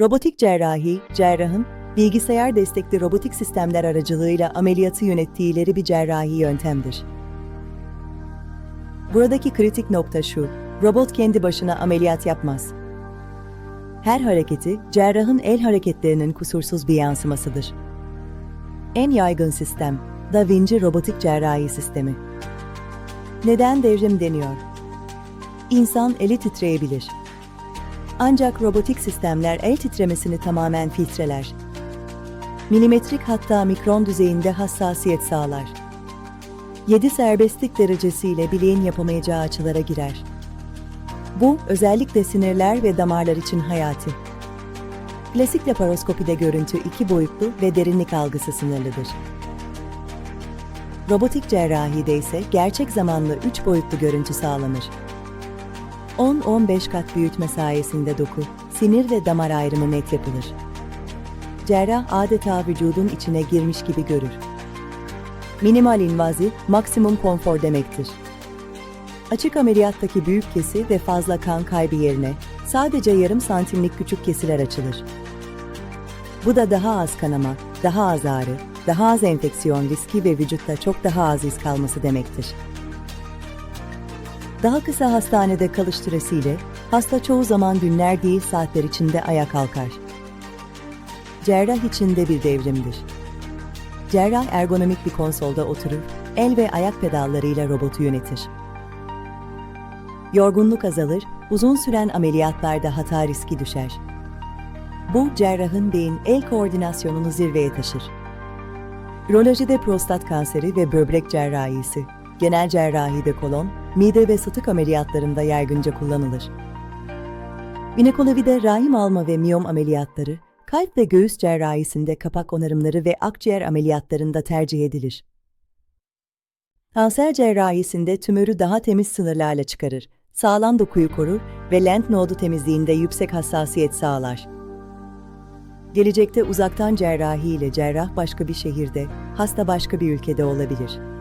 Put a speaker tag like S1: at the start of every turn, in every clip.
S1: Robotik cerrahi, cerrahın bilgisayar destekli robotik sistemler aracılığıyla ameliyatı yönettiği bir cerrahi yöntemdir. Buradaki kritik nokta şu, robot kendi başına ameliyat yapmaz. Her hareketi, cerrahın el hareketlerinin kusursuz bir yansımasıdır. En yaygın sistem, Da Vinci robotik cerrahi sistemi. Neden devrim deniyor? İnsan eli titreyebilir. Ancak robotik sistemler el titremesini tamamen filtreler. Milimetrik hatta mikron düzeyinde hassasiyet sağlar. 7 serbestlik derecesiyle bileğin yapamayacağı açılara girer. Bu özellikle sinirler ve damarlar için hayati. Klasik laparoskopide görüntü iki boyutlu ve derinlik algısı sınırlıdır. Robotik cerrahide ise gerçek zamanlı 3 boyutlu görüntü sağlanır. 10-15 kat büyütme sayesinde doku, sinir ve damar ayrımı net yapılır. Cerrah adeta vücudun içine girmiş gibi görür. Minimal invazi, maksimum konfor demektir. Açık ameliyattaki büyük kesi ve fazla kan kaybı yerine sadece yarım santimlik küçük kesiler açılır. Bu da daha az kanama, daha az ağrı, daha az enfeksiyon riski ve vücutta çok daha az iz kalması demektir. Daha kısa hastanede kalış süresiyle hasta çoğu zaman günler değil saatler içinde ayağa kalkar. Cerrah için de bir devrimdir. Cerrah ergonomik bir konsolda oturur, el ve ayak pedallarıyla robotu yönetir. Yorgunluk azalır, uzun süren ameliyatlarda hata riski düşer. Bu cerrahın beyin el koordinasyonunu zirveye taşır. Ürolojide prostat kanseri ve böbrek cerrahisi, genel cerrahide kolon, mide ve sıtık ameliyatlarında yaygınca kullanılır. Jinekolojide rahim alma ve miyom ameliyatları, kalp ve göğüs cerrahisinde kapak onarımları ve akciğer ameliyatlarında tercih edilir. Kanser cerrahisinde tümörü daha temiz sınırlarla çıkarır, sağlam dokuyu korur ve lenf nodu temizliğinde yüksek hassasiyet sağlar. Gelecekte uzaktan cerrahi ile cerrah başka bir şehirde, hasta başka bir ülkede olabilir.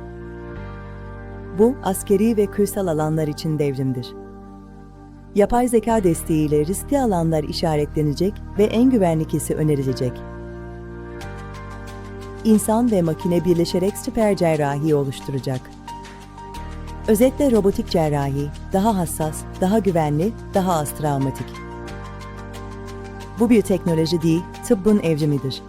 S1: Bu, askeri ve kırsal alanlar için devrimdir. Yapay zeka desteğiyle riskli alanlar işaretlenecek ve en güvenliklisi önerilecek. İnsan ve makine birleşerek süper cerrahi oluşturacak. Özetle robotik cerrahi, daha hassas, daha güvenli, daha az travmatik. Bu bir teknoloji değil, tıbbın evrimidir.